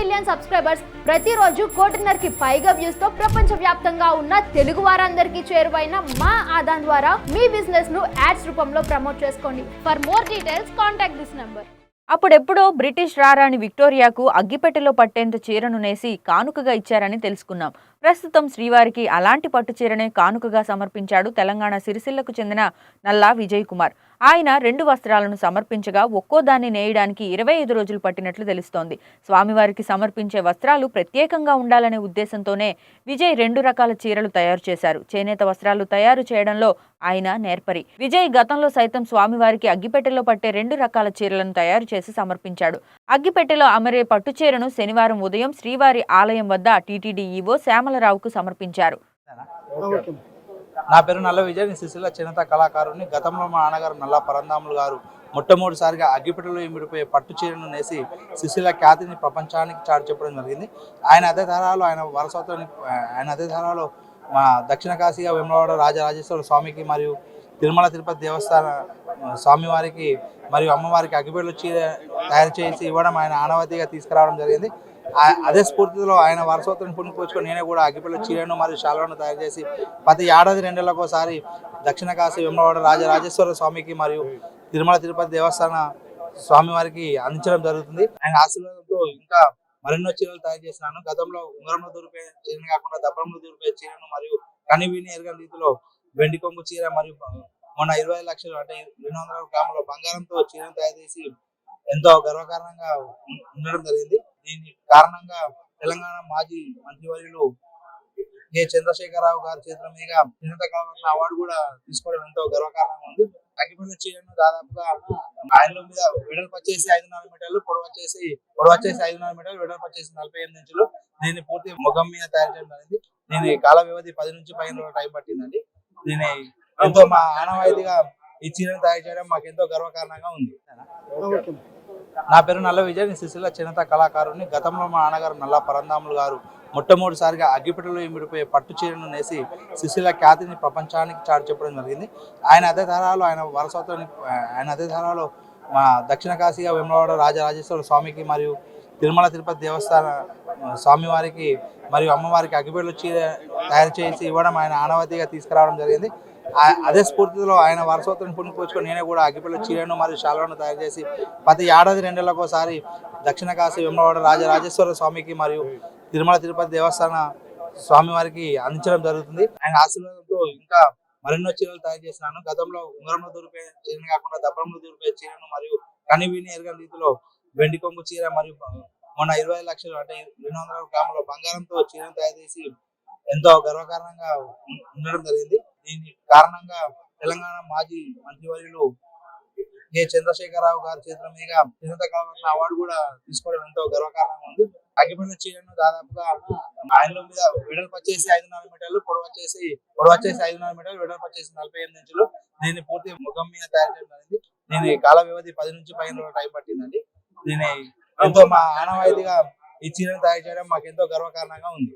Million subscribers ప్రతిరోజు కోటిన్నరకి పైగా వ్యూస్తో ప్రపంచ వ్యాప్తంగా ఉన్న తెలుగు వారందరికీ చేరువైన మా ఆదాన్ ద్వారా మీ బిజినెస్ను యాడ్స్ రూపంలో ప్రమోట్ చేసుకోండి. For more details contact this number అప్పుడెప్పుడో బ్రిటిష్ రారాణి విక్టోరియాకు అగ్గిపెట్టెలో పట్టేంత చీరను నేసి కానుకగా ఇచ్చారని తెలుసుకున్నాం. ప్రస్తుతం శ్రీవారికి అలాంటి పట్టు చీరనే కానుకగా సమర్పించాడు తెలంగాణ సిరిసిల్లకు చెందిన నల్లా విజయ్ కుమార్. ఆయన రెండు వస్త్రాలను సమర్పించగా ఒక్కో దాన్ని నేయడానికి ఇరవై ఐదు రోజులు పట్టినట్లు తెలుస్తోంది. స్వామివారికి సమర్పించే వస్త్రాలు ప్రత్యేకంగా ఉండాలనే ఉద్దేశంతోనే విజయ్ రెండు రకాల చీరలు తయారు చేశారు. చేనేత వస్త్రాలు తయారు చేయడంలో ఆయన నేర్పరి. విజయ్ గతంలో సైతం స్వామివారికి అగ్గిపెట్టెలో పట్టే రెండు రకాల చీరలను తయారు చేసి సమర్పించాడు. అగ్గిపెట్టెలో అమరే పట్టు చీరను శనివారం ఉదయం శ్రీవారి ఆలయం వద్ద టీటీడీ ఈవో శ్యామలరావుకు సమర్పించారు. నా పేరు నల్ల విజయ్ నేను సిరిసిల్ల చేనేత కళాకారుని గతంలో మా నాన్నగారు నల్ల పరందాములు గారు. మొట్టమొదటిసారిగా అగ్గిపెట్టలో ఇమిడిపోయే పట్టు చీరను నేసి సిరిసిల్ల ఖ్యాతిని ప్రపంచానికి చాటు చెప్పడం జరిగింది. ఆయన అదే తరాలో ఆయన వరసతో ఆయన అదే తరాలో మా దక్షిణ కాశీగా వేమలవాడ రాజరాజేశ్వర స్వామికి మరియు తిరుమల తిరుపతి దేవస్థాన స్వామివారికి మరియు అమ్మవారికి అగ్గిపెట్టెలు చీర తయారు చేసి ఇవ్వడం ఆయన ఆనవాతిగా తీసుకురావడం జరిగింది. అదే స్ఫూర్తిలో ఆయన వారసత్వం పుణ్యపోచుకొని నేనే కూడా అగ్గిపల్లి చీరను మరియు శాలను తయారు చేసి ప్రతి ఏడాది రెండేళ్ళకు ఒకసారి దక్షిణ కాశీ వెమ్మవాడ రాజరాజేశ్వర స్వామికి మరియు తిరుమల తిరుపతి దేవస్థాన స్వామి వారికి అందించడం జరుగుతుంది. ఆయన ఆశీర్వాదంతో ఇంకా మరెన్నో చీరలు తయారు చేసినాను. గతంలో ఉంగరంలో దొరికే చీరను కాకుండా దబ్బరంలో దొరికే చీరను మరియు కనివిని ఎరగని రీతిలో వెండి కొంగు చీర మరియు మొన్న ఇరవై ఐదు లక్షలు అంటే రెండు వందల గ్రాముల బంగారంతో చీరను తయారు చేసి ఎంతో గర్వకారణంగా ఉండడం జరిగింది. దీని కారణంగా తెలంగాణ మాజీ మంత్రివర్యులు కె చంద్రశేఖరరావు గారి చేతుల మీద ఉన్నత కావాలన్న అవార్డు కూడా తీసుకోవడం ఎంతో గర్వకారణంగా ఉంది. అగ్గిపల్లి చీరను దాదాపుగా ఆయన మీద వెడల్పు వచ్చేసి ఐదున్నర మీటర్లు పొడవు వచ్చేసి పొడవు వచ్చేసి ఐదున్నర మీటర్లు వెడల్పు వచ్చేసి నలభై ఎనిమిది ఇంచులు. దీన్ని పూర్తి ముఖం మీద తయారు చేయడం జరిగింది. దీని కాల వ్యవధి పది నుంచి పదిహేను రోజులు టైం పట్టిందండి. దీని ఎంతో మా ఆనవాయితీగా ఈ చీరను తయారు చేయడం మాకు ఎంతో గర్వకారణంగా ఉంది. నా పేరు నల్ల విజయ్ నేను సిరిసిల్ల చేనేత కళాకారుని గతంలో మా నాన్నగారు నల్ల పరందాములు గారు. మొట్టమొదటిసారిగా అగ్గిపెట్టలో ఇమిడిపోయే పట్టు చీరను నేసి సిరిసిల్ల ఖ్యాతిని ప్రపంచానికి చాటు చెప్పడం జరిగింది. ఆయన అదే తరాలో ఆయన వరసతో ఆయన అదే తరాలో మా దక్షిణ కాశీగా వేమలవాడ రాజరాజేశ్వర స్వామికి మరియు తిరుమల తిరుపతి దేవస్థాన స్వామివారికి మరియు అమ్మవారికి అగ్గిపెట్టలు చీర తయారు చేసి ఇవ్వడం ఆయన ఆనవాతిగా తీసుకురావడం జరిగింది. అదే స్ఫూర్తిలో ఆయన వారసత్వం పుణ్యపోచుకొని నేనే కూడా అగ్గిపల్లి చీరను మరియు శాలను తయారు చేసి ప్రతి ఏడాది రెండేళ్ళకు ఒకసారి దక్షిణ కాశీ వెమ్మవాడ రాజరాజేశ్వర స్వామికి మరియు తిరుమల తిరుపతి దేవస్థాన స్వామివారికి అందించడం జరుగుతుంది. ఆయన ఆశీర్వాదంతో ఇంకా మరెన్నో చీరలు తయారు చేసినాను. గతంలో ఉంగరంలో దొరికే చీరను కాకుండా దబ్బరంలో దొరికే చీరను మరియు కనివిని ఎరగని రీతిలో వెండి కొంగు చీర మరియు మొన్న ఇరవై ఐదు లక్షలు అంటే రెండు వందల గ్రాముల బంగారంతో చీరను తయారు చేసి ఎంతో గర్వకారణంగా ఉండడం జరిగింది. దీని కారణంగా తెలంగాణ మాజీ మంత్రివర్యులు కె చంద్రశేఖరరావు గారి చేతుల మీద చేనేత కావాలన్న అవార్డు కూడా తీసుకోవడం ఎంతో గర్వకారణంగా ఉంది. అగ్గిపెట్ల చీరను దాదాపుగా ఆయన మీద వెడల్పు వచ్చేసి ఐదున్నర మీటర్లు పొడవు వచ్చేసి పొడవు వచ్చేసి ఐదున్నర మీటర్లు వెడల్పు వచ్చేసి నలభై ఎనిమిది ఇంచులు. దీన్ని పూర్తి ముఖం మీద తయారు చేయడం జరిగింది. దీని కాల వ్యవధి పది నుంచి పదిహేను రోజులు టైం పట్టిందండి. దీని ఎంతో మా ఆనవాయితీగా ఈ చీరను తయారు చేయడం మాకు ఎంతో గర్వకారణంగా ఉంది.